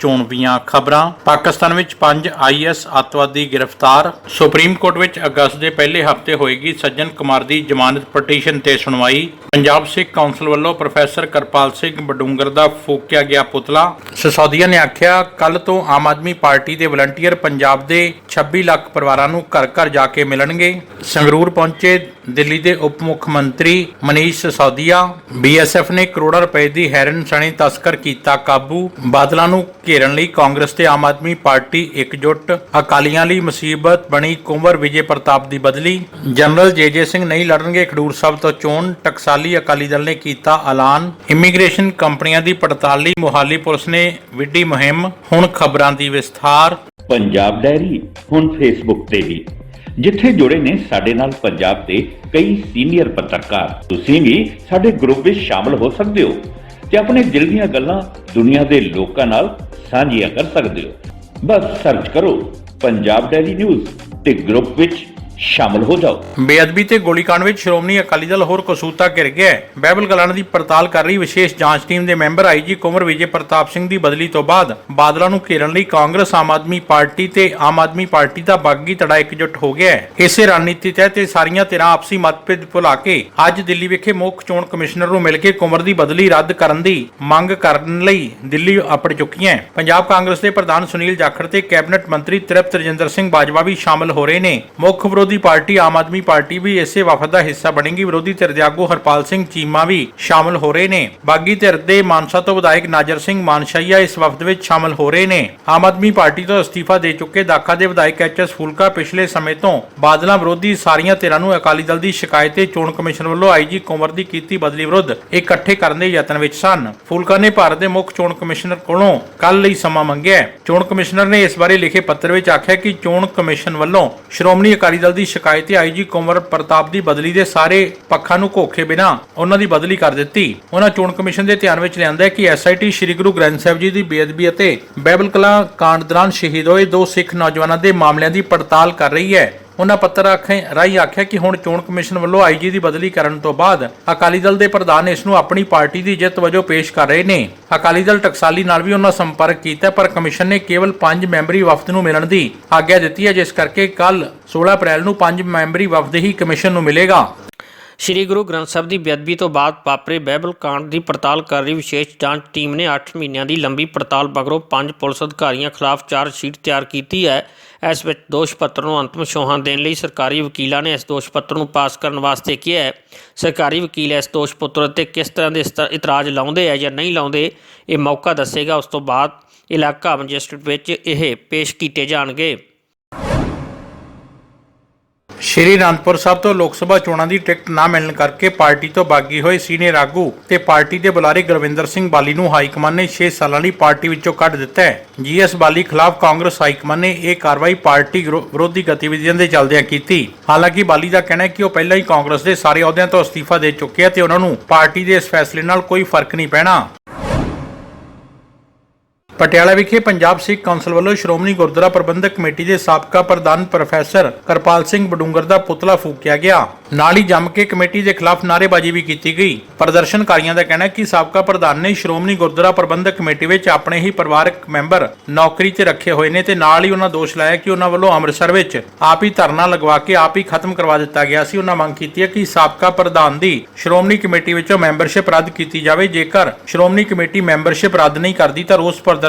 ਚੋਣਵੀਆਂ ਖਬਰਾਂ। ਪਾਕਿਸਤਾਨ ਵਿੱਚ ਪੰਜ ਆਈਐਸ ਅੱਤਵਾਦੀ ਗ੍ਰਿਫਤਾਰ। ਸੁਪਰੀਮ ਕੋਰਟ ਵਿੱਚ ਅਗਸਤ ਦੇ ਪਹਿਲੇ ਹਫ਼ਤੇ ਹੋਏਗੀ ਸੱਜਣ ਕੁਮਾਰ ਦੀ ਜ਼ਮਾਨਤ ਪਟੀਸ਼ਨ ਤੇ ਸੁਣਵਾਈ। ਪੰਜਾਬ ਸਿੱਖ ਕੌਂਸਲ ਵੱਲੋਂ ਪ੍ਰੋਫੈਸਰ ਕਰਪਾਲ ਸਿੰਘ ਬਡੂੰਗਰ ਦਾ ਫੂਕਿਆ ਗਿਆ ਪੁਤਲਾ। ਸਿਸੋਦੀਆ ਨੇ ਆਖਿਆ ਕੱਲ ਤੋਂ ਆਮ ਆਦਮੀ ਪਾਰਟੀ ਦੇ ਵਲੰਟੀਅਰ ਪੰਜਾਬ ਦੇ 26 ਲੱਖ ਪਰਿਵਾਰਾਂ ਨੂੰ ਘਰ ਘਰ ਜਾ ਕੇ ਮਿਲਣਗੇ। ਸੰਗਰੂਰ ਪਹੁੰਚੇ ਦਿੱਲੀ ਦੇ ਉਪ ਮੁੱਖ ਮੰਤਰੀ ਮਨੀਸ਼ ਸਿਸੋਦੀਆ। ਬੀਐਸਐਫ ਨੇ ਕਰੋੜਾਂ ਰੁਪਏ ਦੀ ਹੈਰਨ ਸਣੇ ਤਸਕਰ ਕੀਤਾ ਕਾਬੂ। ਬਾਦਲਾਂ ਨੂੰ ਘੇਰਨ ਲਈ ਕਾਂਗਰਸ ਤੇ ਆਮ ਆਦਮੀ ਪਾਰਟੀ ਇਕਜੁੱਟ। ਅਕਾਲੀਆਂ ਲਈ ਮੁਸੀਬਤ ਬਣੀ ਕੁੰਵਰ ਵਿਜੇ ਪ੍ਰਤਾਪ ਦੀ ਬਦਲੀ। ਜਨਰਲ ਜੇਜੇ ਸਿੰਘ ਨਹੀਂ ਲੜਨਗੇ, ਖਡੂਰ ਸਾਹਿਬ ਤੋਂ ਚੋਣ। ਟਕਸਾਲੀ ਅਕਾਲੀ ਦਲ ਨੇ ਕੀਤਾ ਐਲਾਨ। ਇਮੀਗ੍ਰੇਸ਼ਨ ਕੰਪਨੀਆਂ ਦੀ ਪੜਤਾਲ ਲਈ ਮੋਹਾਲੀ ਪੁਲਿਸ ਨੇ ਵਿੱਢੀ ਮੁਹਿੰਮ। ਹੁਣ ਖਬਰਾਂ ਦੀ ਵਿਸਥਾਰ। ਪੰਜਾਬ ਡੈਰੀ ਹੁਣ ਫੇਸਬੁੱਕ ਤੇ ਵੀ। ਜਿੱਥੇ ਜੁੜੇ ਨੇ ਸਾਡੇ ਨਾਲ ਪੰਜਾਬ ਦੇ ਕਈ ਸੀਨੀਅਰ ਪੱਤਰਕਾਰ। ਤੁਸੀਂ ਵੀ ਸਾਡੇ ਗਰੁੱਪ ਵਿੱਚ ਸ਼ਾਮਲ ਹੋ ਸਕਦੇ ਹੋ। ਤੇ ਆਪਣੇ ਦਿਲ ਦੀਆਂ ਗੱਲਾਂ ਦੁਨੀਆ ਦੇ ਲੋਕਾਂ ਨਾਲ ਸਾਂਝੀਆਂ ਕਰ ਸਕਦੇ ਹੋ। ਬਸ ਸਰਚ ਕਰੋ ਪੰਜਾਬ ਡੈਲੀ ਨਿਊਜ਼ ਤੇ ਗਰੁੱਪ ਵਿੱਚ ਸ਼ਾਮਲ ਹੋ ਜਾਓ ਬੇਅਦਬੀ ਤੇ ਗੋਲੀकांड ਵਿੱਚ ਸ਼੍ਰੋਮਣੀ ਅਕਾਲੀ ਦਲ ਹੋਰ ਕਸੂਤਾ ਘਿਰ ਗਿਆ ਹੈ। ਬਾਈਬਲ ਕਲਾਨ ਦੀ ਪੜਤਾਲ ਕਰ ਰਹੀ ਵਿਸ਼ੇਸ਼ ਜਾਂਚ ਟੀਮ ਦੇ ਮੈਂਬਰ ਆਈਜੀ ਕੁਮਰ ਵਿਜੇ ਪ੍ਰਤਾਪ ਸਿੰਘ ਦੀ ਬਦਲੀ ਤੋਂ ਬਾਅਦ ਬਾਦਲਾਂ ਨੂੰ ਘੇਰਨ ਲਈ ਕਾਂਗਰਸ, ਆਮ ਆਦਮੀ ਪਾਰਟੀ ਤੇ ਆਮ ਆਦਮੀ ਪਾਰਟੀ ਦਾ ਬਾਗੀ ਧੜਾ ਇਕਜੁੱਟ ਹੋ ਗਿਆ ਹੈ ਇਸੇ ਰਣਨੀਤੀ ਤਹਿਤ ਇਹ ਸਾਰੀਆਂ ਧਿਰਾਂ ਆਪਸੀ ਮਤਭੇਦ ਭੁਲਾ ਕੇ ਅੱਜ ਦਿੱਲੀ ਵਿਖੇ ਮੁੱਖ ਚੋਣ ਕਮਿਸ਼ਨਰ ਨੂੰ ਮਿਲ ਕੇ ਕੁਮਰ ਦੀ ਬਦਲੀ ਰੱਦ ਕਰਨ ਦੀ ਮੰਗ ਕਰਨ ਲਈ ਦਿੱਲੀ ਆਪੜ ਚੁੱਕੀਆਂ ਹੈ। ਪੰਜਾਬ ਕਾਂਗਰਸ ਦੇ ਪ੍ਰਧਾਨ ਸੁਨੀਲ ਜਾਖੜ ਤੇ ਕੈਬਨਿਟ ਮੰਤਰੀ ਤ੍ਰਿਪਤ ਰਜਿੰਦਰ ਸਿੰਘ ਬਾਜਵਾ ਵੀ ਸ਼ਾਮਲ ਹੋ ਰਹੇ ਨੇ ਮੁੱਖ ਵਿਰੋਧ ਪਾਰਟੀ, ਆਮ ਆਦਮੀ ਪਾਰਟੀ ਵੀ ਇਸੇ ਵਫਦ ਦਾ ਹਿੱਸਾ ਬਣੇਗੀ। ਵਿਰੋਧੀ ਧਿਰ ਦੇ ਆਗੂ ਹਰਪਾਲ ਸਿੰਘ ਚੀਮਾ ਵੀ ਸ਼ਾਮਲ ਹੋ ਰਹੇ ਨੇ। ਬਾਗੀ ਧਿਰ ਦੇ ਮਾਨਸਾ ਤੋਂ ਵਿਧਾਇਕ ਨਾਜਰ ਸਿੰਘ ਮਾਨਸ਼ਾਈਆ ਇਸ ਵਫਦ ਵਿੱਚ ਸ਼ਾਮਲ ਹੋ ਰਹੇ ਨੇ। ਆਮ ਆਦਮੀ ਪਾਰਟੀ ਤੋਂ ਅਸਤੀਫਾ ਦੇ ਚੁੱਕੇ ਦਾਖਾ ਦੇ ਵਿਧਾਇਕ ਐਚਐਸ ਫੂਲਕਾ ਪਿਛਲੇ ਸਮੇਂ ਤੋਂ ਬਾਦਲਾਂ ਵਿਰੋਧੀ ਸਾਰੀਆਂ ਧਿਰਾਂ ਨੂੰ ਅਕਾਲੀ ਦਲ ਦੀ ਸ਼ਿਕਾਇਤ ਤੇ ਚੋਣ ਕਮਿਸ਼ਨ ਵੱਲੋਂ ਆਈਜੀ ਕੁੰਵਰ ਦੀ ਕੀਤੀ ਬਦਲੀ ਵਿਰੁੱਧ ਇਕੱਠੇ ਕਰਨ ਦੇ ਯਤਨ ਵਿੱਚ ਸਨ। ਫੂਲਕਾ ਨੇ ਭਾਰਤ ਦੇ ਮੁੱਖ ਚੋਣ ਕਮਿਸ਼ਨਰ ਕੋਲੋਂ ਕੱਲ ਲਈ ਸਮਾਂ ਮੰਗਿਆ ਚੋਣ ਕਮਿਸ਼ਨਰ ਨੇ ਇਸ ਬਾਰੇ ਲਿਖੇ ਪੱਤਰ ਵਿੱਚ ਆਖਿਆ ਕਿ ਚੋਣ ਕਮਿਸ਼ਨ ਵੱਲੋਂ ਸ਼੍ਰੋਮਣੀ ਅਕਾਲੀ ਦਲ ਦੀ ਸ਼ਿਕਾਇਤ ਤੇ ਆਈਜੀ ਕੁੰਵਰ ਪ੍ਰਤਾਪ ਦੀ ਬਦਲੀ ਦੇ ਸਾਰੇ ਪੱਖਾਂ ਨੂੰ ਘੋਖੇ ਬਿਨਾ ਉਹਨਾਂ ਦੀ ਬਦਲੀ ਕਰ ਦਿੱਤੀ। ਉਹਨਾਂ ਚੋਣ ਕਮਿਸ਼ਨ ਦੇ ਧਿਆਨ ਵਿੱਚ ਲਿਆਂਦਾ ਹੈ ਕਿ ਐਸਆਈਟੀ ਸ੍ਰੀ ਗੁਰੂ ਗ੍ਰੰਥ ਸਾਹਿਬ ਜੀ ਦੀ ਬੇਅਦਬੀ ਅਤੇ ਬਾਈਬਲ ਕਲਾਂ ਕਾਂਡ ਦੌਰਾਨ ਸ਼ਹੀਦ ਹੋਏ ਦੋ ਸਿੱਖ ਨੌਜਵਾਨਾਂ ਦੇ ਮਾਮਲਿਆਂ ਦੀ ਪੜਤਾਲ ਕਰ ਰਹੀ ਹੈ। ਉਹਨਾਂ ਪੱਤਰ ਰਾਹੀਂ ਆਖਿਆ ਕਿ ਹੁਣ ਚੋਣ ਕਮਿਸ਼ਨ ਵੱਲੋਂ ਆਈਜੀ ਦੀ ਬਦਲੀ ਕਰਨ ਤੋਂ ਬਾਅਦ ਅਕਾਲੀ ਦਲ ਦੇ ਪ੍ਰਧਾਨ ਇਸ ਨੂੰ ਆਪਣੀ ਪਾਰਟੀ ਦੀ ਜਿੱਤ ਵਜੋਂ ਪੇਸ਼ ਕਰ ਰਹੇ ਨੇ। ਅਕਾਲੀ ਦਲ ਟਕਸਾਲੀ ਨਾਲ ਵੀ ਉਹਨਾਂ ਸੰਪਰਕ ਕੀਤਾ, ਪਰ ਕਮਿਸ਼ਨ ਨੇ ਕੇਵਲ 5 ਮੈਂਬਰੀ ਵਫਦ ਨੂੰ ਮਿਲਣ ਦੀ ਆਗਿਆ ਦਿੱਤੀ ਹੈ, ਜਿਸ ਕਰਕੇ ਕੱਲ 16 ਅਪ੍ਰੈਲ ਨੂੰ 5 ਮੈਂਬਰੀ ਵਫਦ ਹੀ ਕਮਿਸ਼ਨ ਨੂੰ ਮਿਲੇਗਾ। ਸ਼੍ਰੀ ਗੁਰੂ ਗ੍ਰੰਥ ਸਾਹਿਬ ਦੀ ਬੇਅਦਬੀ ਤੋਂ ਬਾਅਦ ਵਾਪਰੇ ਬਹਿਬਲ ਕਾਂਡ ਦੀ ਪੜਤਾਲ ਕਰ ਰਹੀ ਵਿਸ਼ੇਸ਼ ਜਾਂਚ ਟੀਮ ਨੇ 8 ਮਹੀਨਿਆਂ ਦੀ ਲੰਬੀ ਪੜਤਾਲ ਮਗਰੋਂ ਪੰਜ ਪੁਲਿਸ ਅਧਿਕਾਰੀਆਂ ਖਿਲਾਫ ਚਾਰਜ ਸ਼ੀਟ ਤਿਆਰ ਕੀਤੀ ਹੈ। ਇਸ ਵਿੱਚ ਦੋਸ਼ ਪੱਤਰ ਨੂੰ ਅੰਤਮ ਸ਼ੋਹਾਂ ਦੇਣ ਲਈ ਸਰਕਾਰੀ ਵਕੀਲਾਂ ਨੇ ਇਸ ਦੋਸ਼ ਪੱਤਰ ਨੂੰ ਪਾਸ ਕਰਨ ਵਾਸਤੇ ਕਿਹਾ ਹੈ। ਸਰਕਾਰੀ ਵਕੀਲ ਇਸ ਦੋਸ਼ ਪੱਤਰ 'ਤੇ ਕਿਸ ਤਰ੍ਹਾਂ ਦੇ ਇਤਰਾਜ਼ ਲਾਉਂਦੇ ਹੈ ਜਾਂ ਨਹੀਂ ਲਾਉਂਦੇ, ਇਹ ਮੌਕਾ ਦੱਸੇਗਾ। ਉਸ ਤੋਂ ਬਾਅਦ ਇਲਾਕਾ ਮੈਜਿਸਟਰੇਟ ਵਿੱਚ ਇਹ ਪੇਸ਼ ਕੀਤੇ ਜਾਣਗੇ। ਸ਼੍ਰੀ ਅਨੰਦਪੁਰ ਸਾਹਿਬ ਤੋਂ ਲੋਕ ਸਭਾ ਚੋਣਾਂ ਦੀ ਟਿਕਟ ਨਾ ਮਿਲਣ ਕਰਕੇ ਪਾਰਟੀ ਤੋਂ ਬਾਗੀ ਹੋਏ ਸੀਨੀਅਰ ਆਗੂ ਤੇ ਪਾਰਟੀ ਦੇ ਬੁਲਾਰੇ ਗੁਰਵਿੰਦਰ ਸਿੰਘ ਬਾਲੀ ਨੂੰ ਹਾਈਕਮਾਨ ਨੇ 6 ਸਾਲਾਂ ਲਈ ਪਾਰਟੀ ਵਿੱਚੋਂ ਕੱਢ ਦਿੱਤਾ ਹੈ। ਜੀਐਸ ਬਾਲੀ ਖਿਲਾਫ ਕਾਂਗਰਸ ਹਾਈਕਮਾਨ ਨੇ ਇਹ ਕਾਰਵਾਈ ਪਾਰਟੀ ਵਿਰੋਧੀ ਗਤੀਵਿਧੀਆਂ ਦੇ ਚੱਲਦਿਆਂ ਕੀਤੀ। ਹਾਲਾਂਕਿ ਬਾਲੀ ਦਾ ਕਹਿਣਾ ਹੈ ਕਿ ਉਹ ਪਹਿਲਾਂ ਹੀ ਕਾਂਗਰਸ ਦੇ ਸਾਰੇ ਅਹੁਦਿਆਂ ਤੋਂ ਅਸਤੀਫਾ ਦੇ ਚੁੱਕੇ ਆ ਤੇ ਉਹਨਾਂ ਨੂੰ ਪਾਰਟੀ ਦੇ ਇਸ ਫੈਸਲੇ ਨਾਲ ਕੋਈ ਫ਼ਰਕ ਨਹੀਂ ਪੈਣਾ। ਪਟਿਆਲਾ ਵਿਖੇ ਪੰਜਾਬ ਸਿੱਖ ਕੌਂਸਲ ਵੱਲੋਂ ਸ਼੍ਰੋਮਣੀ ਗੁਰਦੁਆਰਾ ਪ੍ਰਬੰਧਕ ਕਮੇਟੀ ਦੇ ਸਾਬਕਾ ਪ੍ਰਧਾਨ ਪ੍ਰੋਫੈਸਰ ਕਰਪਾਲ ਸਿੰਘ ਬਡੂੰਗਰ ਦਾ ਪੁਤਲਾ ਫੂਕਿਆ ਗਿਆ। ਨਾਲ ਹੀ ਜੰਮ ਕੇ ਕਮੇਟੀ ਦੇ ਖਿਲਾਫ ਨਾਅਰੇਬਾਜ਼ੀ ਵੀ ਕੀਤੀ ਗਈ। ਪ੍ਰਦਰਸ਼ਨਕਾਰੀਆਂ ਦਾ ਕਹਿਣਾ ਹੈ ਕਿ ਸਾਬਕਾ ਪ੍ਰਧਾਨ ਨੇ ਸ਼੍ਰੋਮਣੀ ਗੁਰਦੁਆਰਾ ਪ੍ਰਬੰਧਕ ਕਮੇਟੀ ਵਿੱਚ ਆਪਣੇ ਹੀ ਪਰਿਵਾਰਕ ਮੈਂਬਰ ਨੌਕਰੀ ਤੇ ਰੱਖੇ ਹੋਏ ਨੇ ਤੇ ਨਾਲ ਹੀ ਉਹਨਾਂ ਦੋਸ਼ ਲਾਇਆ ਕਿ ਉਹਨਾਂ ਵੱਲੋਂ ਅੰਮ੍ਰਿਤਸਰ ਵਿੱਚ ਆਪ ਹੀ ਧਰਨਾ ਲਗਵਾ ਕੇ ਆਪ ਹੀ ਖਤਮ ਕਰਵਾ ਦਿੱਤਾ ਗਿਆ ਸੀ। ਉਹਨਾਂ ਮੰਗ ਕੀਤੀ ਹੈ ਕਿ ਸਾਬਕਾ ਪ੍ਰਧਾਨ ਦੀ ਸ਼੍ਰੋਮਣੀ ਕਮੇਟੀ ਵਿੱਚੋਂ ਮੈਂਬਰਸ਼ਿਪ ਰੱਦ ਕੀਤੀ ਜਾਵੇ। ਜੇਕਰ ਸ਼੍ਰੋਮਣੀ ਕਮੇਟੀ ਮੈਂਬਰਸ਼ਿਪ ਰੱਦ ਨਹੀਂ ਕਰਦੀ ਤਾਂ ਰੋਸ ਪ੍ਰਦਰਸ਼ਨ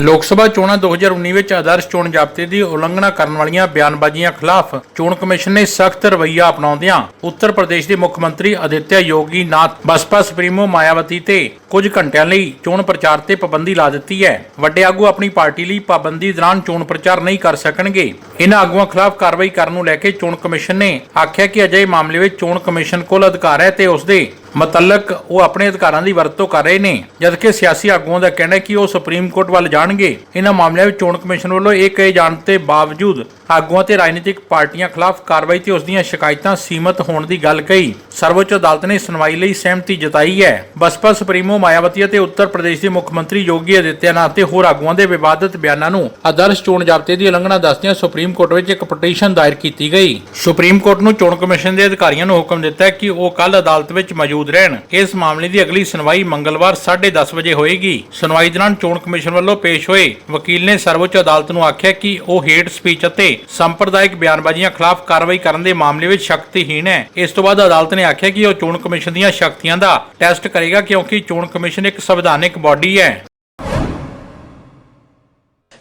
ਲੋਕ ਸਭਾ ਚੋਣਾਂ 2019 ਵਿੱਚ ਆਦਰਸ਼ ਚੋਣ ਜ਼ਾਬਤੇ ਦੀ ਉਲੰਘਣਾ ਕਰਨ ਵਾਲੀਆਂ ਬਿਆਨਬਾਜ਼ੀਆਂ ਖਿਲਾਫ ਚੋਣ ਕਮਿਸ਼ਨ ਨੇ ਸਖਤ ਰਵੱਈਆ ਅਪਣਾਉਂਦਿਆਂ ਉੱਤਰ ਪ੍ਰਦੇਸ਼ ਦੇ ਮੁੱਖ ਮੰਤਰੀ ਅਦਿੱਤਿਆ ਯੋਗੀ ਨਾਥ ਬਸਪਾ ਸੁਪਰੀਮੋ ਮਾਇਆਵਤੀ ਤੇ ਕੁਝ ਘੰਟਿਆਂ ਲਈ ਚੋਣ ਪ੍ਰਚਾਰ ਤੇ ਪਾਬੰਦੀ ਲਾ ਦਿੱਤੀ ਹੈ। ਵੱਡੇ ਆਗੂ ਆਪਣੀ ਪਾਰਟੀ ਲਈ ਪਾਬੰਦੀ ਦੌਰਾਨ ਚੋਣ ਪ੍ਰਚਾਰ ਨਹੀਂ ਕਰ ਸਕਣਗੇ। ਇਹਨਾਂ ਆਗੂਆਂ ਖਿਲਾਫ ਕਾਰਵਾਈ ਕਰਨ ਨੂੰ ਲੈ ਕੇ ਚੋਣ ਕਮਿਸ਼ਨ ਨੇ ਆਖਿਆ ਕਿ ਅਜਿਹੇ ਮਾਮਲੇ ਵਿੱਚ ਚੋਣ ਕਮਿਸ਼ਨ ਕੋਲ ਅਧਿਕਾਰ ਹੈ ਤੇ ਉਸ ਦੇ ਮਤਲਕ ਉਹ ਆਪਣੇ ਅਧਿਕਾਰਾਂ ਦੀ ਵਰਤੋਂ ਕਰ ਰਹੇ ਨੇ, ਜਦਕਿ ਸਿਆਸੀ ਆਗੂਆਂ ਦਾ ਕਹਿਣਾ ਹੈ ਕਿ ਉਹ ਸੁਪਰੀਮ ਕੋਰਟ ਵੱਲ ਜਾਣਗੇ। ਇਹਨਾਂ ਮਾਮਲਿਆਂ ਵਿੱਚ ਚੋਣ ਕਮਿਸ਼ਨ ਵੱਲੋਂ ਇਹ ਕਹੇ ਜਾਣ ਤੇ ਬਾਵਜੂਦ ਆਗੂਆਂ ਤੇ ਰਾਜਨੀਤਿਕ ਪਾਰਟੀਆਂ ਖਿਲਾਫ ਕਾਰਵਾਈ ਤੇ ਉਸ ਦੀਆਂ ਸ਼ਿਕਾਇਤਾਂ ਸੀਮਤ ਹੋਣ ਦੀ ਗੱਲ ਕਹੀ। ਸਰਵਉੱਚ ਅਦਾਲਤ ਨੇ ਸੁਣਵਾਈ ਲਈ ਸਹਿਮਤੀ ਜਤਾਈ ਹੈ। ਬਸਪਾ ਸੁਪਰੀਮੋ, ਮਾਇਆਵਤੀ ਅਤੇ ਉੱਤਰ ਪ੍ਰਦੇਸ਼ ਦੇ ਮੁੱਖ ਮੰਤਰੀ ਯੋਗੀ ਆਦਿੱਤਿਆਨਾਥ ਤੇ ਹੋਰ ਆਗੂਆਂ ਦੇ ਵਿਵਾਦਤ ਬਿਆਨਾਂ ਨੂੰ ਆਦਰਸ਼ ਚੋਣ ਜ਼ਾਬਤੇ ਦੀ ਉਲੰਘਣਾ ਦੱਸਦਿਆਂ ਸੁਪਰੀਮ ਕੋਰਟ ਵਿੱਚ ਇੱਕ ਪਟੀਸ਼ਨ ਦਾਇਰ ਕੀਤੀ ਗਈ। ਸੁਪਰੀਮ ਕੋਰਟ ਨੂੰ ਚੋਣ ਕਮਿਸ਼ਨ ਦੇ ਅਧਿਕਾਰੀਆਂ ਨੂੰ ਹੁਕਮ ਦਿੱਤਾ ਕਿ ਉਹ ਕੱਲ ਅਦਾਲਤ ਵਿੱਚ ਮੌਜੂਦ ਰਹਿਣ। ਇਸ ਮਾਮਲੇ ਦੀ ਅਗਲੀ ਸੁਣਵਾਈ ਮੰਗਲਵਾਰ 10:30 ਵਜੇ ਹੋਏਗੀ। ਸੁਣਵਾਈ ਦੌਰਾਨ ਚੋਣ ਕਮਿਸ਼ਨ ਵੱਲੋਂ ਪੇਸ਼ ਹੋਏ ਵਕੀਲ ਨੇ ਸਰਵਉੱਚ ਅਦਾਲਤ ਨੂੰ ਆਖਿਆ ਕਿ ਉਹ ਹੇਟ ਸਪੀਚ ਅਤੇ ਸੰਪਰਦਾਇਕ ਬਿਆਨਬਾਜ਼ੀਆਂ ਖਿਲਾਫ ਕਾਰਵਾਈ ਕਰਨ ਦੇ ਮਾਮਲੇ ਵਿੱਚ ਸ਼ਕਤੀਹੀਣ ਹੈ। ਇਸ ਤੋਂ ਬਾਅਦ ਅਦਾਲਤ ਨੇ ਆਖਿਆ ਕਿ ਉਹ ਚੋਣ ਕਮਿਸ਼ਨ ਦੀਆਂ ਸ਼ਕਤੀਆਂ ਦਾ ਟੈਸਟ ਕਰੇਗਾ ਕਿਉਂਕਿ ਚੋਣ ਕਮਿਸ਼ਨ ਇੱਕ ਸੰਵਿਧਾਨਿਕ ਬਾਡੀ ਹੈ।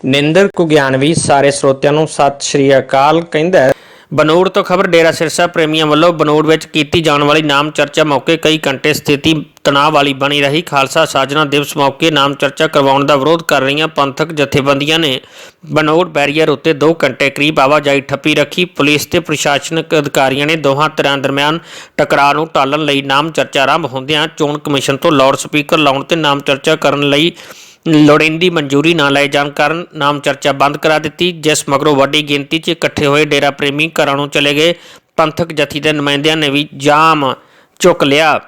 ਨਿੰਦਰ ਕੁਗਿਆਨਵੀ ਸਾਰੇ ਸਰੋਤਿਆਂ ਨੂੰ ਸਤਿ ਸ਼੍ਰੀ ਅਕਾਲ ਕਹਿੰਦਾ ਬਨੋੜ ਤੋਂ ਖਬਰ, ਡੇਰਾ ਸਿਰਸਾ ਪ੍ਰੇਮੀਆਂ ਵੱਲੋਂ ਬਨੋੜ ਵਿੱਚ ਕੀਤੀ ਜਾਣ ਵਾਲੀ ਨਾਮ ਚਰਚਾ ਮੌਕੇ ਕਈ ਘੰਟੇ ਸਥਿਤੀ ਤਣਾਅ ਵਾਲੀ ਬਣੀ ਰਹੀ। ਖਾਲਸਾ ਸਾਜਣਾ ਦਿਵਸ ਮੌਕੇ ਨਾਮ ਚਰਚਾ ਕਰਵਾਉਣ ਦਾ ਵਿਰੋਧ ਕਰ ਰਹੀਆਂ ਪੰਥਕ ਜਥੇਬੰਦੀਆਂ ਨੇ ਬਨੋੜ ਬੈਰੀਅਰ ਉੱਤੇ 2 ਘੰਟੇ ਕਰੀਬ ਆਵਾਜਾਈ ਠੱਪੀ ਰੱਖੀ। ਪੁਲਿਸ ਤੇ ਪ੍ਰਸ਼ਾਸਨਿਕ ਅਧਿਕਾਰੀਆਂ ਨੇ ਦੋਹਾਂ ਧਿਰਾਂ ਦਰਮਿਆਨ ਟਕਰਾਅ ਨੂੰ ਟਾਲਣ ਲਈ ਨਾਮ ਚਰਚਾ ਆਰੰਭ ਹੁੰਦਿਆਂ ਚੋਣ ਕਮਿਸ਼ਨ ਤੋਂ ਲਾਊਡ ਸਪੀਕਰ ਲਾਉਣ ਤੇ ਨਾਮ ਚਰਚਾ ਕਰਨ ਲਈ ਲੋੜੀਂਦੀ ਮਨਜ਼ੂਰੀ ਨਾ ਲਏ ਜਾਣ ਕਾਰਨ ਨਾਮ ਚਰਚਾ ਬੰਦ ਕਰਾ ਦਿੱਤੀ, ਜਿਸ ਮਗਰੋਂ ਵੱਡੀ ਗਿਣਤੀ 'ਚ ਇਕੱਠੇ ਹੋਏ ਡੇਰਾ ਪ੍ਰੇਮੀ ਘਰਾਂ ਨੂੰ ਚਲੇ ਗਏ। ਪੰਥਕ ਜਥੀ ਦੇ ਨੁਮਾਇੰਦਿਆਂ ਨੇ ਵੀ ਜਾਮ ਚੁੱਕ ਲਿਆ।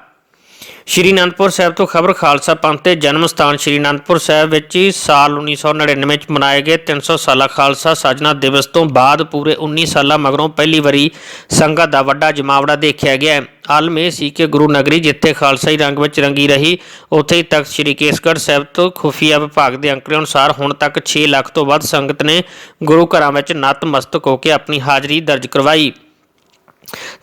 ਸ਼੍ਰੀ ਅਨੰਦਪੁਰ ਸਾਹਿਬ ਤੋਂ ਖਬਰ, ਖਾਲਸਾ ਪੰਥ ਦੇ ਜਨਮ ਸਥਾਨ ਸ਼੍ਰੀ ਅਨੰਦਪੁਰ ਸਾਹਿਬ ਵਿੱਚ ਹੀ ਸਾਲ 1999 ਵਿੱਚ ਮਨਾਏ ਗਏ 300 ਸਾਲਾ ਖਾਲਸਾ ਸਾਜਨਾ ਦਿਵਸ ਤੋਂ ਬਾਅਦ ਪੂਰੇ 19 ਸਾਲਾਂ ਮਗਰੋਂ ਪਹਿਲੀ ਵਾਰੀ ਸੰਗਤ ਦਾ ਵੱਡਾ ਜਮਾਵੜਾ ਦੇਖਿਆ ਗਿਆ ਆਲਮ ਇਹ ਸੀ ਕਿ ਗੁਰੂ ਨਗਰੀ ਜਿੱਥੇ ਖਾਲਸਾਈ ਰੰਗ ਵਿੱਚ ਰੰਗੀ ਰਹੀ, ਉੱਥੇ ਹੀ ਤਖਤ ਸ਼੍ਰੀ ਕੇਸਗੜ੍ਹ ਸਾਹਿਬ ਤੋਂ ਖੁਫੀਆ ਵਿਭਾਗ ਦੇ ਅੰਕੜੇ ਅਨੁਸਾਰ ਹੁਣ ਤੱਕ 6 ਲੱਖ ਤੋਂ ਵੱਧ ਸੰਗਤ ਨੇ ਗੁਰੂ ਘਰਾਂ ਵਿੱਚ ਨਤਮਸਤਕ ਹੋ ਕੇ ਆਪਣੀ ਹਾਜ਼ਰੀ ਦਰਜ ਕਰਵਾਈ।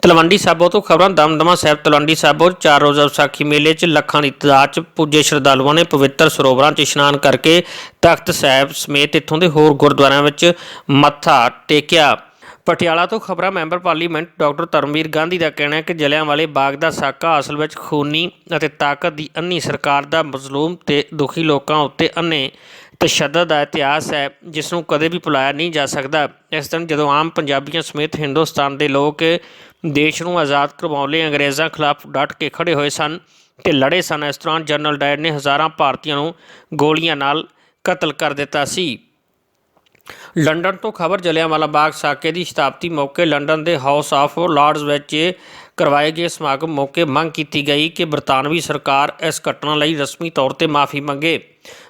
ਤਲਵੰਡੀ ਸਾਬੋ ਤੋਂ ਖਬਰਾਂ, ਦਮਦਮਾ ਸਾਹਿਬ, ਤਲਵੰਡੀ ਸਾਬੋ ਚਾਰ ਰੋਜ਼ਾ ਵਿਸਾਖੀ ਮੇਲੇ 'ਚ ਲੱਖਾਂ ਦੀ ਤਾਦਾਦ 'ਚ ਪੁੱਜੇ ਸ਼ਰਧਾਲੂਆਂ ਨੇ ਪਵਿੱਤਰ ਸਰੋਵਰਾਂ 'ਚ ਇਸ਼ਨਾਨ ਕਰਕੇ ਤਖਤ ਸਾਹਿਬ ਸਮੇਤ ਇੱਥੋਂ ਦੇ ਹੋਰ ਗੁਰਦੁਆਰਿਆਂ ਵਿੱਚ ਮੱਥਾ ਟੇਕਿਆ। ਪਟਿਆਲਾ ਤੋਂ ਖਬਰਾਂ, member parliament doctor Dharamvir Gandhi ਦਾ ਕਹਿਣਾ ਹੈ ਕਿ ਜਲਿਆਂਵਾਲੇ ਬਾਗ ਦਾ ਸਾਕਾ ਅਸਲ ਵਿੱਚ ਖੂਨੀ ਅਤੇ ਤਾਕਤ ਦੀ ਅੰਨੀ ਸਰਕਾਰ ਦਾ ਮਜ਼ਲੂਮ ਤੇ ਦੁਖੀ ਲੋਕਾਂ ਉੱਤੇ ਅੰਨੇ ਤਸ਼ੱਦਦ ਦਾ ਇਤਿਹਾਸ ਹੈ, ਜਿਸ ਨੂੰ ਕਦੇ ਵੀ ਭੁਲਾਇਆ ਨਹੀਂ ਜਾ ਸਕਦਾ। ਇਸ ਦਿਨ ਜਦੋਂ ਆਮ ਪੰਜਾਬੀਆਂ ਸਮੇਤ ਹਿੰਦੁਸਤਾਨ ਦੇ ਲੋਕ ਦੇਸ਼ ਨੂੰ ਆਜ਼ਾਦ ਕਰਵਾਉਣ ਲਈ ਅੰਗਰੇਜ਼ਾਂ ਖਿਲਾਫ ਡਟ ਕੇ ਖੜੇ ਹੋਏ ਸਨ ਤੇ ਲੜੇ ਸਨ, ਇਸ ਦੌਰਾਨ ਜਨਰਲ ਡਾਇਰ ਨੇ ਹਜ਼ਾਰਾਂ ਭਾਰਤੀਆਂ ਨੂੰ ਗੋਲੀਆਂ ਨਾਲ ਕਤਲ ਕਰ ਦਿੱਤਾ ਸੀ। ਲੰਡਨ ਤੋਂ ਖਬਰ ਜਲਿਆਂਵਾਲਾ ਬਾਗ ਸਾਕੇ ਦੀ ਸ਼ਤਾਬਦੀ ਮੌਕੇ ਲੰਡਨ ਦੇ ਹਾਊਸ ਆਫ ਲਾਰਡਸ ਵਿੱਚ ਕਰਵਾਏ ਗਏ ਸਮਾਗਮ ਮੌਕੇ ਮੰਗ ਕੀਤੀ ਗਈ ਕਿ ਬਰਤਾਨਵੀ ਸਰਕਾਰ ਇਸ ਘਟਨਾ ਲਈ ਰਸਮੀ ਤੌਰ ਤੇ ਮਾਫੀ ਮੰਗੇ।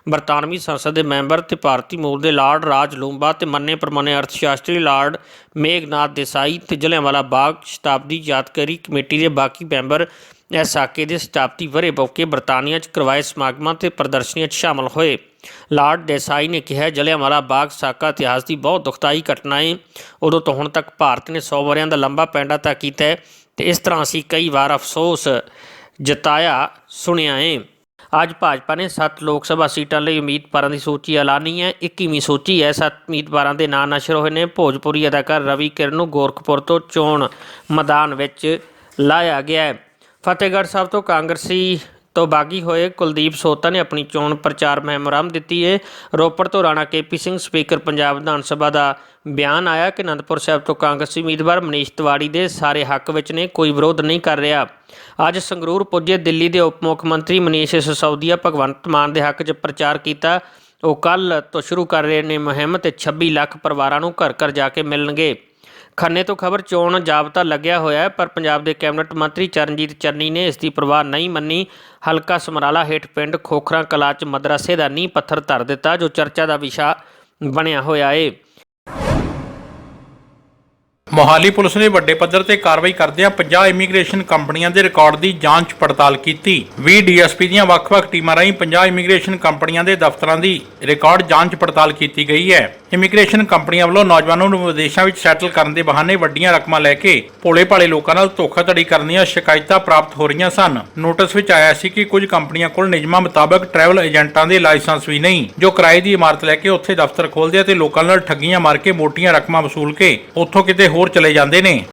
ਬਰਤਾਨਵੀ ਸੰਸਦ ਦੇ ਮੈਂਬਰ ਤੇ ਭਾਰਤੀ ਮੂਲ ਦੇ ਲਾਰਡ ਰਾਜ ਲੂੰਬਾ ਤੇ ਮੰਨੇ ਪ੍ਰਮੰਨੇ ਅਰਥਸ਼ਾਸਤਰੀ ਲਾਰਡ ਮੇਘਨਾਥ ਦੇਸਾਈ ਤੇ ਜਲਿਆਂਵਾਲਾ ਬਾਗ ਸ਼ਤਾਬਦੀ ਯਾਦਗਾਰੀ ਕਮੇਟੀ ਦੇ ਬਾਕੀ ਮੈਂਬਰ ਇਸ ਸਾਕੇ ਦੇ ਸ਼ਤਾਬਦੀ ਵਰੇ ਮੌਕੇ ਬਰਤਾਨੀਆ 'ਚ ਕਰਵਾਏ ਸਮਾਗਮਾਂ ਤੇ ਪ੍ਰਦਰਸ਼ਨੀਆਂ 'ਚ ਸ਼ਾਮਲ ਹੋਏ। ਲਾਰਡ ਦੇਸਾਈ ਨੇ ਕਿਹਾ, ਜਲਿਆਂਵਾਲਾ ਬਾਗ ਸਾਕਾ ਇਤਿਹਾਸ ਦੀ ਬਹੁਤ ਦੁਖਦਾਈ ਘਟਨਾ ਹੈ ਉਦੋਂ ਤੋਂ ਹੁਣ ਤੱਕ ਭਾਰਤ ਨੇ 100 ਵਰਿਆਂ ਦਾ ਲੰਬਾ ਪੈਂਡਾ ਤੈਅ ਕੀਤਾ ਹੈ ਤੇ ਇਸ ਤਰ੍ਹਾਂ ਅਸੀਂ ਕਈ ਵਾਰ ਅਫਸੋਸ ਜਤਾਇਆ, ਸੁਣਿਆ ਹੈ ਅੱਜ ਭਾਜਪਾ ਨੇ 7 ਲੋਕ ਸਭਾ ਸੀਟਾਂ ਲਈ ਉਮੀਦਵਾਰਾਂ ਦੀ ਸੂਚੀ ਐਲਾਨੀ ਹੈ। 21ਵੀਂ ਸੂਚੀ ਹੈ 7 ਉਮੀਦਵਾਰਾਂ ਦੇ ਨਾਂ ਨਸ਼ਰ ਹੋਏ ਨੇ। ਭੋਜਪੁਰੀ ਅਦਾਕਾਰ ਰਵੀ ਕਿਰਨ ਨੂੰ ਗੋਰਖਪੁਰ ਤੋਂ ਚੋਣ ਮੈਦਾਨ ਵਿੱਚ ਲਾਇਆ ਗਿਆ ਹੈ। ਫਤਿਹਗੜ੍ਹ ਸਾਹਿਬ ਤੋਂ ਕਾਂਗਰਸੀ ਤੋਂ ਬਾਗੀ ਹੋਏ ਕੁਲਦੀਪ ਸੋਤਾ ਨੇ ਆਪਣੀ ਚੋਣ ਪ੍ਰਚਾਰ ਮੁਹਿੰਮ ਆਰੰਭ ਦਿੱਤੀ ਏ। ਰੋਪੜ ਤੋਂ ਰਾਣਾ ਕੇਪੀ ਸਿੰਘ, ਸਪੀਕਰ ਪੰਜਾਬ ਵਿਧਾਨ ਸਭਾ ਦਾ ਬਿਆਨ ਆਇਆ ਕਿ ਅਨੰਦਪੁਰ ਸਾਹਿਬ ਤੋਂ ਕਾਂਗਰਸੀ ਉਮੀਦਵਾਰ ਮਨੀਸ਼ ਤਿਵਾੜੀ ਦੇ ਸਾਰੇ ਹੱਕ ਵਿੱਚ ਨੇ, ਕੋਈ ਵਿਰੋਧ ਨਹੀਂ ਕਰ ਰਿਹਾ। ਅੱਜ ਸੰਗਰੂਰ ਪੁੱਜੇ ਦਿੱਲੀ ਦੇ ਉਪ ਮੁੱਖ ਮੰਤਰੀ ਮਨੀਸ਼ ਸਿਸੋਦੀਆ ਭਗਵੰਤ ਮਾਨ ਦੇ ਹੱਕ 'ਚ ਪ੍ਰਚਾਰ ਕੀਤਾ। ਉਹ ਕੱਲ ਤੋਂ ਸ਼ੁਰੂ ਕਰ ਰਹੇ ਨੇ ਮੁਹਿੰਮ ਤੇ 26 ਲੱਖ ਪਰਿਵਾਰਾਂ ਨੂੰ ਘਰ ਘਰ ਜਾ ਕੇ ਮਿਲਣਗੇ। ਖੰਨੇ ਤੋਂ ਖਬਰ ਚੋਣ ਜਾਬਤਾ ਲੱਗਿਆ ਹੋਇਆ ਹੈ, ਪਰ ਪੰਜਾਬ ਦੇ ਕੈਬਨਿਟ ਮੰਤਰੀ ਚਰਨਜੀਤ ਚੰਨੀ ਨੇ ਇਸ ਦੀ ਪਰਵਾਹ ਨਹੀਂ ਮੰਨੀ। ਹਲਕਾ ਸਮਰਾਲਾ ਹੇਠ ਪਿੰਡ ਖੋਖਰਾ ਕਲਾ ਚ ਮਦਰਸੇ ਦਾ ਨੀਂਹ ਪੱਥਰ ਧਰ ਦਿੱਤਾ, ਜੋ ਚਰਚਾ ਦਾ ਵਿਸ਼ਾ ਬਣਿਆ ਹੋਇਆ ਏ। ਮੋਹਾਲੀ ਪੁਲਿਸ ਨੇ ਵੱਡੇ ਪੱਧਰ ਤੇ ਕਾਰਵਾਈ ਕਰਦਿਆਂ 50 ਇਮੀਗ੍ਰੇਸ਼ਨ ਕੰਪਨੀਆਂ ਦੇ ਰਿਕਾਰਡ ਦੀ ਜਾਂਚ ਪੜਤਾਲ ਕੀਤੀ। 20 ਡੀਐਸਪੀ ਦੀਆਂ ਵੱਖ-ਵੱਖ ਟੀਮਾਂ ਰਾਹੀਂ 50 ਇਮੀਗ੍ਰੇਸ਼ਨ ਕੰਪਨੀਆਂ ਦੇ ਦਫ਼ਤਰਾਂ ਦੀ ਰਿਕਾਰਡ ਜਾਂਚ ਪੜਤਾਲ ਕੀਤੀ ਗਈ ਹੈ। ਇਮੀਗ੍ਰੇਸ਼ਨ ਕੰਪਨੀਆਂ ਵੱਲੋਂ ਨੌਜਵਾਨਾਂ ਨੂੰ ਵਿਦੇਸ਼ਾਂ ਵਿੱਚ ਸੈਟਲ ਕਰਨ ਦੇ ਬਹਾਨੇ ਵੱਡੀਆਂ ਰਕਮਾਂ ਲੈ ਕੇ ਭੋਲੇ-ਭਾਲੇ ਲੋਕਾਂ ਨਾਲ ਧੋਖਾਧੜੀ ਕਰਨ ਦੀਆਂ ਸ਼ਿਕਾਇਤਾਂ ਪ੍ਰਾਪਤ ਹੋ ਰਹੀਆਂ ਸਨ। ਨੋਟਿਸ ਵਿੱਚ ਆਇਆ ਸੀ ਕਿ ਕੁਝ ਕੰਪਨੀਆਂ ਕੋਲ ਨਿਯਮਾਂ ਮੁਤਾਬਕ ਟਰੈਵਲ ਏਜੰਟਾਂ ਦੇ ਲਾਇਸੈਂਸ ਵੀ ਨਹੀਂ, ਜੋ ਕਿਰਾਏ ਦੀ ਇਮਾਰਤ ਲੈ ਕੇ ਉੱਥੇ ਦਫ਼ਤਰ ਖੋਲ੍ਹਦੇ ਆ ਤੇ ਲੋਕਾਂ ਨਾਲ ਠੱਗੀਆਂ ਮਾਰ ਕੇ ਮੋਟੀਆਂ ਰਕਮਾਂ ਵਸੂਲ ਕੇ ਉੱਥੋਂ ਕਿਤੇ ਹੋਰ ਚਲੇ ਜਾਂਦੇ ਨੇ।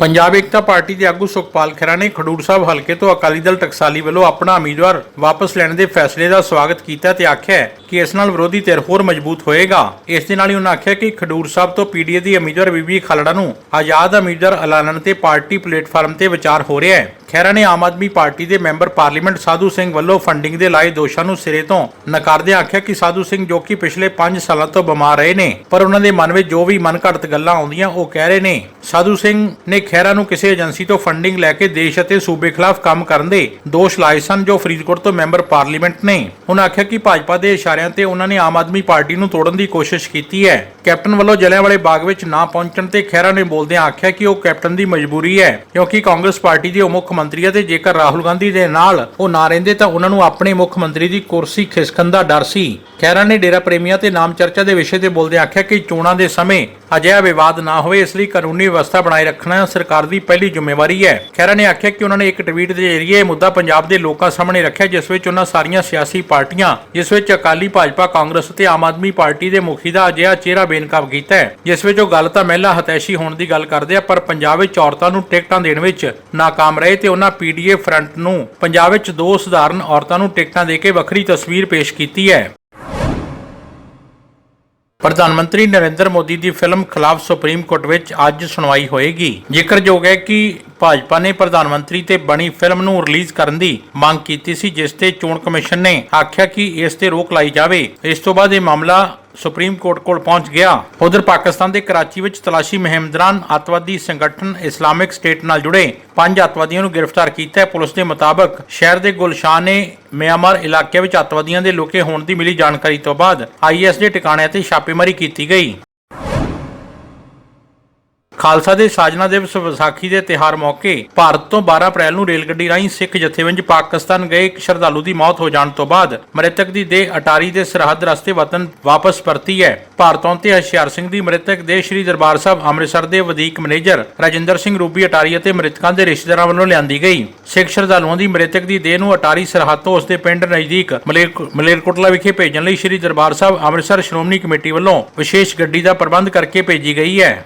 ਪੰਜਾਬ ਏਕਤਾ ਪਾਰਟੀ ਦੇ ਆਗੂ ਸੁਖਪਾਲ ਖਹਿਰਾ ਨੇ ਖਡੂਰ ਸਾਹਿਬ ਹਲਕੇ ਤੋਂ ਅਕਾਲੀ ਦਲ ਟਕਸਾਲੀ ਵੱਲੋਂ ਆਪਣਾ ਉਮੀਦਵਾਰ ਵਾਪਸ ਲੈਣ ਦੇ ਫੈਸਲੇ ਦਾ ਸਵਾਗਤ ਕੀਤਾ ਤੇ ਆਖਿਆ ਕਿ ਇਸ ਨਾਲ ਵਿਰੋਧੀ ਧਿਰ ਹੋਰ ਮਜ਼ਬੂਤ ਹੋਏਗਾ। ਇਸ ਦੇ ਨਾਲ ਹੀ ਉਹਨਾਂ ਆਖਿਆ ਕਿ ਖਡੂਰ ਸਾਹਿਬ ਤੋਂ ਪੀਡੀਏ ਦੀ ਉਮੀਦਵਾਰ ਬੀਬੀ ਖਾਲੜਾ ਨੂੰ ਆਜ਼ਾਦ ਉਮੀਦਵਾਰ ਐਲਾਨਣ ਤੇ ਪਾਰਟੀ ਪਲੇਟਫਾਰਮ ਤੇ ਵਿਚਾਰ ਹੋ ਰਿਹਾ ਹੈ। ਖਹਿਰਾ ਨੇ ਆਮ ਆਦਮੀ ਪਾਰਟੀ ਦੇ ਮੈਂਬਰ ਪਾਰਲੀਮੈਂਟ ਸਾਧੂ ਸਿੰਘ ਵੱਲੋਂ ਫੰਡਿੰਗ ਦੇ ਲਾਏ ਦੋਸ਼ਾਂ ਨੂੰ ਸਿਰੇ ਤੋਂ ਨਕਾਰਦਿਆਂ ਆਖਿਆ ਕਿ ਸਾਧੂ ਸਿੰਘ ਜੋ ਕਿ ਪਿਛਲੇ 5 ਸਾਲਾਂ ਤੋਂ ਬਿਮਾਰ ਰਹੇ ਨੇ, ਪਰ ਉਹਨਾਂ ਦੇ ਮਨ ਵਿੱਚ ਜੋ ਵੀ ਮਨਘੜਤ ਗੱਲਾਂ ਆਉਂਦੀਆਂ ਉਹ ਕਹਿ ਰਹੇ ਨੇ। ਸਾਧੂ ਸਿੰਘ ਨੇ ਖਹਿਰਾ ਨੂੰ ਕਿਸੇ ਏਜੰਸੀ ਤੋਂ ਫੰਡਿੰਗ ਲੈ ਕੇ ਦੇਸ਼ ਅਤੇ ਸੂਬੇ ਖਿਲਾਫ ਕੰਮ ਕਰਨ ਦੇ ਦੋਸ਼ ਲਾਏ ਸਨ ਜੋ ਫਰੀਦਕੋਟ ਤੋਂ ਮੈਂਬਰ ਪਾਰਲੀਮੈਂਟ ਨੇ। ਉਹਨਾਂ ਆਖਿਆ ਕਿ ਭਾਜਪਾ ਦੇ ਇਸ਼ਾਰਿਆਂ ਤੇ ਉਹਨਾਂ ਨੇ ਆਮ ਆਦਮੀ ਪਾਰਟੀ ਨੂੰ ਤੋੜਨ ਦੀ ਕੋਸ਼ਿਸ਼ ਕੀਤੀ ਹੈ। ਕੈਪਟਨ ਵੱਲੋਂ ਜਲਿਆਂਵਾਲੇ ਬਾਗ ਵਿੱਚ ਨਾ ਪਹੁੰਚਣ ਤੇ ਖਹਿਰਾ ਨੇ ਬੋਲਦਿਆਂ ਆਖਿਆ ਕਿ ਉਹ ਕੈਪਟਨ ਦੀ ਮਜਬੂਰੀ ਹੈ, ਕਿਉਂਕਿ ਕਾਂਗਰਸ ਪਾਰਟੀ ਦੇ ਉਹ ਮੁੱਖ ਮੰਤਰੀ ਹੈ ਤੇ ਜੇਕਰ ਰਾਹੁਲ ਗਾਂਧੀ ਦੇ ਨਾਲ ਉਹ ਨਾ ਰਹਿੰਦੇ ਤਾਂ ਉਹਨਾਂ ਨੂੰ ਆਪਣੇ ਮੁੱਖ ਮੰਤਰੀ ਦੀ ਕੁਰਸੀ ਖਿਸਕਣ ਦਾ ਡਰ ਸੀ। ਖਹਿਰਾ ਨੇ ਡੇਰਾ ਪ੍ਰੇਮੀਆਂ ਤੇ ਨਾਮ ਚਰਚਾ ਦੇ ਵਿਸ਼ੇ ਤੇ ਬੋਲਦਿਆਂ ਆਖਿਆ ਕਿ ਚੋਣਾਂ ਦੇ ਸਮੇਂ ਅਜਿਹਾ ਵਿਵਾਦ ਨਾ ਹੋਵੇ, ਇਸ ਲਈ ਕਾਨੂੰਨੀ ਵਿਵਸਥਾ ਬਣਾਏ ਰੱਖਣਾ ਸਰਕਾਰ ਦੀ ਪਹਿਲੀ ਜ਼ਿੰਮੇਵਾਰੀ ਹੈ। ਖਹਿਰਾ ਨੇ ਆਖਿਆ ਕਿ ਉਹਨਾਂ ਨੇ ਇੱਕ ਟਵੀਟ ਦੇ ਜ਼ਰੀਏ ਇਹ ਮੁੱਦਾ ਪੰਜਾਬ ਦੇ ਲੋਕਾਂ ਸਾਹਮਣੇ ਰੱਖਿਆ, ਜਿਸ ਵਿੱਚ ਉਹਨਾਂ ਸਾਰੀਆਂ ਸਿਆਸੀ ਪਾਰਟੀਆਂ, ਜਿਸ ਵਿੱਚ ਅਕਾਲੀ ਭਾਜਪਾ, ਕਾਂਗਰਸ ਤੇ ਆਮ ਆਦਮੀ ਪਾਰਟੀ ਦੇ ਮੁਖੀ ਦਾ ਅਜਿਹਾ ਚਿਹਰਾ ਬੇਨਕਾਬ ਕੀਤਾ ਹੈ, ਜਿਸ ਵਿੱਚ ਉਹ ਗੱਲ ਤਾਂ ਮਹਿਲਾ ਹਤੈਸ਼ੀ ਹੋਣ ਦੀ ਗੱਲ ਕਰਦੇ ਆ, ਪਰ ਪੰਜਾਬ ਵਿੱਚ ਔਰਤਾਂ ਨੂੰ ਟਿਕਟਾਂ ਦੇਣ ਵਿੱਚ ਨਾਕਾਮ ਰਹੇ ਤੇ ਉਹਨਾਂ ਪੀਡੀਏ ਫਰੰਟ ਨੂੰ ਪੰਜਾਬ ਵਿੱਚ ਦੋ ਸਧਾਰਨ ਔਰਤਾਂ ਨੂੰ ਟਿਕਟਾਂ ਦੇ ਕੇ ਵੱਖਰੀ ਤਸਵੀਰ ਪੇਸ਼ ਕੀਤੀ ਹੈ। ਪ੍ਰਧਾਨ ਮੰਤਰੀ ਨਰਿੰਦਰ ਮੋਦੀ ਦੀ ਫਿਲਮ ਖਿਲਾਫ ਸੁਪਰੀਮ ਕੋਰਟ ਵਿੱਚ ਅੱਜ ਸੁਣਵਾਈ ਹੋਏਗੀ। ਜ਼ਿਕਰਯੋਗ ਹੈ ਕਿ ਭਾਜਪਾ ਨੇ ਪ੍ਰਧਾਨ ਮੰਤਰੀ ਤੇ ਬਣੀ ਫਿਲਮ ਨੂੰ ਰਿਲੀਜ਼ ਕਰਨ ਦੀ ਮੰਗ ਕੀਤੀ ਸੀ, ਜਿਸ ਤੇ ਚੋਣ ਕਮਿਸ਼ਨ ਨੇ ਆਖਿਆ ਕਿ ਇਸ ਤੇ ਰੋਕ ਲਾਈ ਜਾਵੇ। ਇਸ ਤੋਂ ਬਾਅਦ ਇਹ ਮਾਮਲਾ ਸੁਪਰੀਮ ਕੋਰਟ ਕੋਲ ਪਹੁੰਚ ਗਿਆ। ਉਧਰ ਪਾਕਿਸਤਾਨ ਦੇ ਕਰਾਚੀ ਵਿੱਚ ਤਲਾਸ਼ੀ ਮੁਹਿੰਮ ਦੌਰਾਨ ਅੱਤਵਾਦੀ ਸੰਗਠਨ ਇਸਲਾਮਿਕ ਸਟੇਟ ਨਾਲ ਜੁੜੇ ਪੰਜ ਅੱਤਵਾਦੀਆਂ ਨੂੰ ਗ੍ਰਿਫਤਾਰ ਕੀਤਾ ਹੈ। ਪੁਲਿਸ ਦੇ ਮੁਤਾਬਕ ਸ਼ਹਿਰ ਦੇ ਗੁਲਸ਼ਾਨ ਨੇ ਮਿਆਂਮਾਰ ਇਲਾਕੇ ਵਿੱਚ ਅੱਤਵਾਦੀਆਂ ਦੇ ਲੁਕੇ ਹੋਣ ਦੀ ਮਿਲੀ ਜਾਣਕਾਰੀ ਤੋਂ ਬਾਅਦ ਆਈਐਸ ਦੇ ਟਿਕਾਣਿਆਂ ਤੇ ਛਾਪੇਮਾਰੀ ਕੀਤੀ ਗਈ। ਖਾਲਸਾ ਦੇ ਸਾਜਨਾ ਦਿਵਸ ਵਿਸਾਖੀ ਦੇ ਤਿਹਾਰ ਮੌਕੇ ਭਾਰਤ ਤੋਂ 12 ਅਪ੍ਰੈਲ ਨੂੰ ਰੇਲ ਗੱਡੀ ਰਾਹੀਂ ਸਿੱਖ ਜਥੇਬੰਦ ਪਾਕਿਸਤਾਨ ਗਏ ਇੱਕ ਸ਼ਰਧਾਲੂ ਦੀ ਮੌਤ ਹੋ ਜਾਣ ਤੋਂ ਬਾਅਦ ਮ੍ਰਿਤਕ ਦੀ ਦੇਹ ਅਟਾਰੀ ਦੇ ਸਰਹੱਦ ਰਸਤੇ ਵਤਨ ਵਾਪਸ ਪਰਤੀ ਹੈ। ਭਾਰਤੋਂ ਤੇ ਹਸ਼ਿਆਰ ਸਿੰਘ ਦੀ ਮ੍ਰਿਤਕ ਦੇਹ ਸ੍ਰੀ ਦਰਬਾਰ ਸਾਹਿਬ ਅੰਮ੍ਰਿਤਸਰ ਦੇ ਵਧੀਕ ਮੈਨੇਜਰ ਰਾਜਿੰਦਰ ਸਿੰਘ ਰੂਬੀ ਅਟਾਰੀ ਅਤੇ ਮ੍ਰਿਤਕਾਂ ਦੇ ਰਿਸ਼ਤੇਦਾਰਾਂ ਵੱਲੋਂ ਲਿਆਂਦੀ ਗਈ। ਸਿੱਖ ਸ਼ਰਧਾਲੂਆਂ ਦੀ ਮ੍ਰਿਤਕ ਦੀ ਦੇਹ ਨੂੰ ਅਟਾਰੀ ਸਰਹੱਦ ਤੋਂ ਉਸਦੇ ਪਿੰਡ ਨਜ਼ਦੀਕ ਮਲੇਰ- ਮਲੇਰਕੋਟਲਾ ਵਿਖੇ ਭੇਜਣ ਲਈ ਸ੍ਰੀ ਦਰਬਾਰ ਸਾਹਿਬ ਅੰਮ੍ਰਿਤਸਰ ਸ਼੍ਰੋਮਣੀ ਕਮੇਟੀ ਵੱਲੋਂ ਵਿਸ਼ੇਸ਼ ਗੱਡੀ ਦਾ ਪ੍ਰਬੰਧ ਕਰਕੇ ਭੇਜੀ ਗਈ ਹੈ।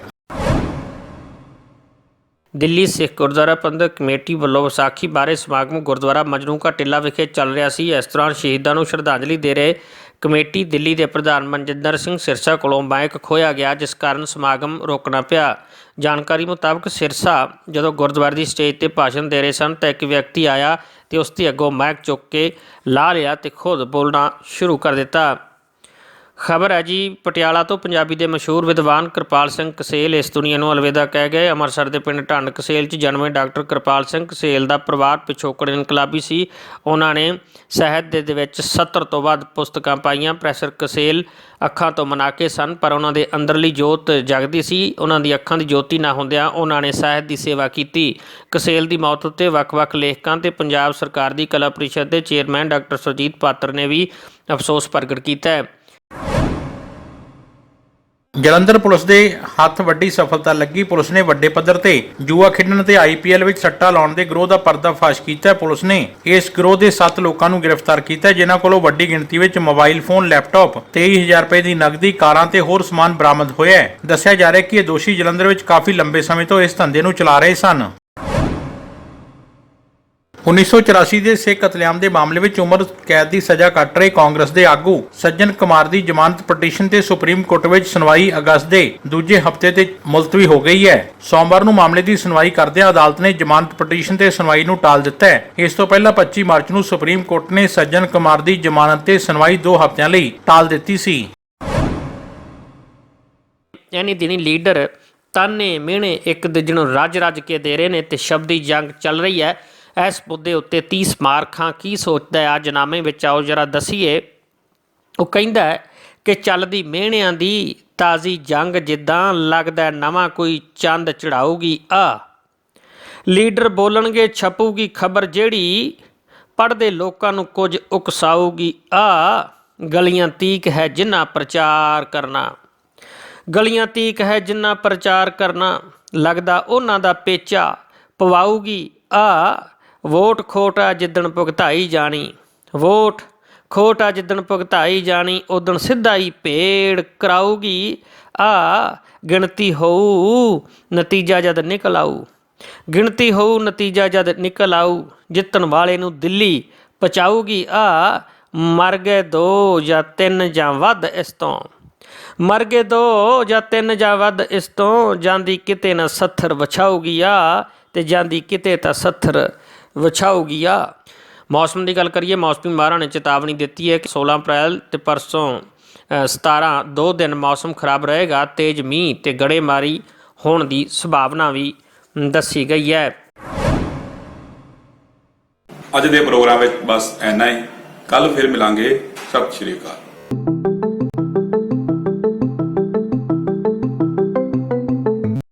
ਦਿੱਲੀ ਸਿੱਖ ਗੁਰਦੁਆਰਾ ਪ੍ਰਬੰਧਕ ਕਮੇਟੀ ਵੱਲੋਂ ਵਿਸਾਖੀ ਬਾਰੇ ਸਮਾਗਮ ਗੁਰਦੁਆਰਾ ਮਜਨੂਕਾ ਟਿੱਲਾ ਵਿਖੇ ਚੱਲ ਰਿਹਾ ਸੀ। ਇਸ ਦੌਰਾਨ ਸ਼ਹੀਦਾਂ ਨੂੰ ਸ਼ਰਧਾਂਜਲੀ ਦੇ ਰਹੇ ਕਮੇਟੀ ਦਿੱਲੀ ਦੇ ਪ੍ਰਧਾਨ ਮਨਜਿੰਦਰ ਸਿੰਘ ਸਿਰਸਾ ਕੋਲੋਂ ਮਾਈਕ ਖੋਇਆ ਗਿਆ, ਜਿਸ ਕਾਰਨ ਸਮਾਗਮ ਰੋਕਣਾ ਪਿਆ। ਜਾਣਕਾਰੀ ਮੁਤਾਬਕ ਸਿਰਸਾ ਜਦੋਂ ਗੁਰਦੁਆਰੇ ਦੀ ਸਟੇਜ ਤੇ ਭਾਸ਼ਣ ਦੇ ਰਹੇ ਸਨ ਤਾਂ ਇੱਕ ਵਿਅਕਤੀ ਆਇਆ ਤੇ ਉਸ ਦੇ ਅੱਗੋਂ ਮਾਈਕ ਚੁੱਕ ਕੇ ਲਾ ਲਿਆ ਤੇ ਖੁਦ ਬੋਲਣਾ ਸ਼ੁਰੂ ਕਰ ਦਿੱਤਾ। ਖਬਰ ਹੈ ਜੀ, ਪਟਿਆਲਾ ਤੋਂ ਪੰਜਾਬੀ ਦੇ ਮਸ਼ਹੂਰ ਵਿਦਵਾਨ ਕਿਰਪਾਲ ਸਿੰਘ ਕਸੇਲ ਇਸ ਦੁਨੀਆ ਨੂੰ ਅਲਵਿਦਾ ਕਹਿ ਗਏ। ਅੰਮ੍ਰਿਤਸਰ ਦੇ ਪਿੰਡ ਢੰਡ ਕਸੇਲ 'ਚ ਜਨਮੇ ਡਾਕਟਰ ਕਿਰਪਾਲ ਸਿੰਘ ਕਸੇਲ ਦਾ ਪਰਿਵਾਰ ਪਿਛੋਕੜ ਇਨਕਲਾਬੀ ਸੀ। ਉਹਨਾਂ ਨੇ ਸਾਹਿਤ ਦੇ ਵਿੱਚ 70 ਤੋਂ ਵੱਧ ਪੁਸਤਕਾਂ ਪਾਈਆਂ। ਪ੍ਰੈਸਰ ਕਸੇਲ ਅੱਖਾਂ ਤੋਂ ਮਨਾਕੇ ਸਨ, ਪਰ ਉਹਨਾਂ ਦੇ ਅੰਦਰਲੀ ਜੋਤ ਜਗਦੀ ਸੀ। ਉਹਨਾਂ ਦੀ ਅੱਖਾਂ ਦੀ ਜੋਤੀ ਨਾ ਹੁੰਦਿਆਂ ਉਹਨਾਂ ਨੇ ਸਾਹਿਤ ਦੀ ਸੇਵਾ ਕੀਤੀ। ਕਸੇਲ ਦੀ ਮੌਤ ਉੱਤੇ ਵੱਖ-ਵੱਖ ਲੇਖਕਾਂ ਤੇ ਪੰਜਾਬ ਸਰਕਾਰ ਦੀ ਕਲਾ ਪ੍ਰੀਸ਼ਦ ਦੇ ਚੇਅਰਮੈਨ ਡਾਕਟਰ ਸੁਰਜੀਤ ਪਾਤਰ ਨੇ ਵੀ ਅਫਸੋਸ ਪ੍ਰਗਟ ਕੀਤਾ ਹੈ। ਜਲੰਧਰ ਪੁਲਿਸ ਦੇ ਹੱਥ ਵੱਡੀ ਸਫਲਤਾ ਲੱਗੀ। ਪੁਲਿਸ ਨੇ ਵੱਡੇ ਪੱਧਰ ਤੇ ਜੂਆ ਖੇਡਣ ਤੇ ਆਈਪੀਐਲ ਵਿੱਚ ਸੱਟਾ ਲਾਉਣ ਦੇ ਗਰੋਹ ਦਾ ਪਰਦਾਫਾਸ਼ ਕੀਤਾ। ਪੁਲਿਸ ਨੇ ਇਸ ਗਰੋਹ ਦੇ 7 ਲੋਕਾਂ ਨੂੰ ਗ੍ਰਿਫਤਾਰ ਕੀਤਾ, ਜਿਨ੍ਹਾਂ ਕੋਲੋਂ ਵੱਡੀ ਗਿਣਤੀ ਵਿੱਚ ਮੋਬਾਈਲ ਫੋਨ, ਲੈਪਟਾਪ 23000 ਰੁਪਏ ਦੀ ਨਕਦੀ, ਕਾਰਾਂ ਤੇ ਹੋਰ ਸਮਾਨ ਬਰਾਮਦ ਹੋਇਆ ਹੈ। ਦੱਸਿਆ ਜਾ ਰਿਹਾ ਹੈ ਕਿ ਇਹ ਦੋਸ਼ੀ ਜਲੰਧਰ ਵਿੱਚ ਕਾਫੀ ਲੰਬੇ ਸਮੇਂ ਤੋਂ ਇਸ ਧੰਦੇ ਨੂੰ ਚਲਾ ਰਹੇ ਸਨ। 1984 ਦੇ ਸਿੱਖ ਕਤਲੇਆਮ ਦੇ ਮਾਮਲੇ ਵਿੱਚ ਉਮਰ ਕੈਦ ਦੀ ਸਜ਼ਾ ਕੱਟ ਰਹੇ ਕਾਂਗਰਸ ਦੇ ਆਗੂ ਸੱਜਣ ਕੁਮਾਰ ਦੀ ਜ਼ਮਾਨਤ ਪਟੀਸ਼ਨ ਤੇ ਸੁਪਰੀਮ ਕੋਰਟ ਵਿੱਚ ਸੁਣਵਾਈ ਅਗਸਤ ਦੇ ਦੂਜੇ ਹਫ਼ਤੇ ਤੇ ਮੁਲਤਵੀ ਹੋ ਗਈ ਹੈ। ਸੋਮਵਾਰ ਨੂੰ ਮਾਮਲੇ ਦੀ ਸੁਣਵਾਈ ਕਰਦਿਆਂ ਅਦਾਲਤ ਨੇ ਜ਼ਮਾਨਤ ਪਟੀਸ਼ਨ ਤੇ ਸੁਣਵਾਈ ਨੂੰ ਟਾਲ ਦਿੱਤਾ ਹੈ। ਇਸ ਤੋਂ ਪਹਿਲਾਂ 25 ਮਾਰਚ ਨੂੰ ਸੁਪਰੀਮ ਕੋਰਟ ਨੇ ਸੱਜਣ ਕੁਮਾਰ ਦੀ ਜ਼ਮਾਨਤ ਤੇ ਸੁਣਵਾਈ 2 ਹਫ਼ਤਿਆਂ ਲਈ ਟਾਲ ਦਿੱਤੀ ਸੀ। ਯਾਨੀ ਦਿਨੀ ਲੀਡਰ ਤਾਨੇ ਮਿਹਣੇ ਇੱਕ ਦੂਜੇ ਨੂੰ ਰੱਜ-ਰੱਜ ਕੇ ਦੇ ਰਹੇ ਨੇ ਤੇ ਸ਼ਬਦੀ ਜੰਗ ਚੱਲ ਰਹੀ ਹੈ। ਇਸ ਮੁੱਦੇ ਉੱਤੇ 30 ਮਾਰਖਾਂ ਕੀ ਸੋਚਦਾ ਹੈ? ਅੱਜ ਨਾਮੇ ਵਿੱਚ ਆਓ, ਜਰਾ ਦਸੀਏ। ਉਹ ਕਹਿੰਦਾ ਕਿ ਚੱਲਦੀ ਮਿਹਣਿਆਂ ਦੀ ਤਾਜ਼ੀ ਜੰਗ ਜਿੱਦਾਂ ਲੱਗਦਾ ਨਵਾਂ ਕੋਈ ਚੰਦ ਚੜਾਊਗੀ। ਆ ਲੀਡਰ ਬੋਲਣਗੇ, ਛਪੂਗੀ ਖਬਰ ਜਿਹੜੀ ਪੜਦੇ ਲੋਕਾਂ ਨੂੰ ਕੁਝ ਉਕਸਾਊਗੀ। ਆ ਗਲੀਆਂ ਤੀਕ ਹੈ ਜਿੰਨਾ ਪ੍ਰਚਾਰ ਕਰਨਾ। ਗਲੀਆਂ ਤੀਕ ਹੈ ਜਿੰਨਾ ਪ੍ਰਚਾਰ ਕਰਨਾ। ਲੱਗਦਾ ਉਹਨਾਂ ਦਾ ਪੇਚਾ ਪਵਾਊਗੀ। ਆ ਵੋਟ ਖੋਟਾ ਜਿੱਦਣ ਭੁਗਤਾਈ ਜਾਣੀ, ਵੋਟ ਖੋਟਾ ਜਿੱਦਣ ਭੁਗਤਾਈ ਜਾਣੀ ਉਦਣ ਸਿੱਧਾ ਹੀ ਭੇੜ ਕਰਾਊਗੀ, ਆ ਗਿਣਤੀ ਹੋਊ, ਨਤੀਜਾ ਜਦ ਨਿਕਲ ਆਊ। ਗਿਣਤੀ ਹੋਊ, ਨਤੀਜਾ ਜਦ ਨਿਕਲ ਆਊ, ਜਿੱਤਣ ਵਾਲੇ ਨੂੰ ਦਿੱਲੀ ਪਚਾਊਗੀ ਆ ਮਰ ਗਏ ਦੋ ਜਾਂ ਤਿੰਨ ਜਾਂ ਵੱਧ ਇਸ ਤੋਂ। ਮਰ ਗਏ ਦੋ ਜਾਂ ਤਿੰਨ ਜਾਂ ਵੱਧ ਇਸ ਤੋਂ, ਜਾਂਦੀ ਕਿਤੇ ਨਾ ਸੱਥਰ ਵਿਛਾਊਗੀ, ਆ ਤੇ ਜਾਂਦੀ ਕਿਤੇ ਤਾਂ ਸੱਥਰ ਵਿਛਾਊਗੀ ਆ। ਮੌਸਮ ਦੀ ਗੱਲ ਕਰੀਏ ਮੌਸਮੀ ਮਾਹਰਾਂ ਨੇ ਚੇਤਾਵਨੀ ਦਿੱਤੀ ਹੈ ਕਿ 16 ਅਪ੍ਰੈਲ ਤੇ ਪਰਸੋਂ ਅ, 17 ਦੋ ਦਿਨ ਮੌਸਮ ਖਰਾਬ ਰਹੇਗਾ ਤੇਜ਼ ਮੀਂਹ ਤੇ ਗੜੇਮਾਰੀ ਹੋਣ ਦੀ ਸੰਭਾਵਨਾ ਵੀ ਦੱਸੀ ਗਈ ਹੈ। ਅੱਜ ਦੇ ਪ੍ਰੋਗਰਾਮ ਵਿੱਚ ਬਸ ਇੰਨਾ ਹੀ। ਕੱਲ ਫਿਰ ਮਿਲਾਂਗੇ। ਸਤਿ ਸ਼੍ਰੀ ਅਕਾਲ।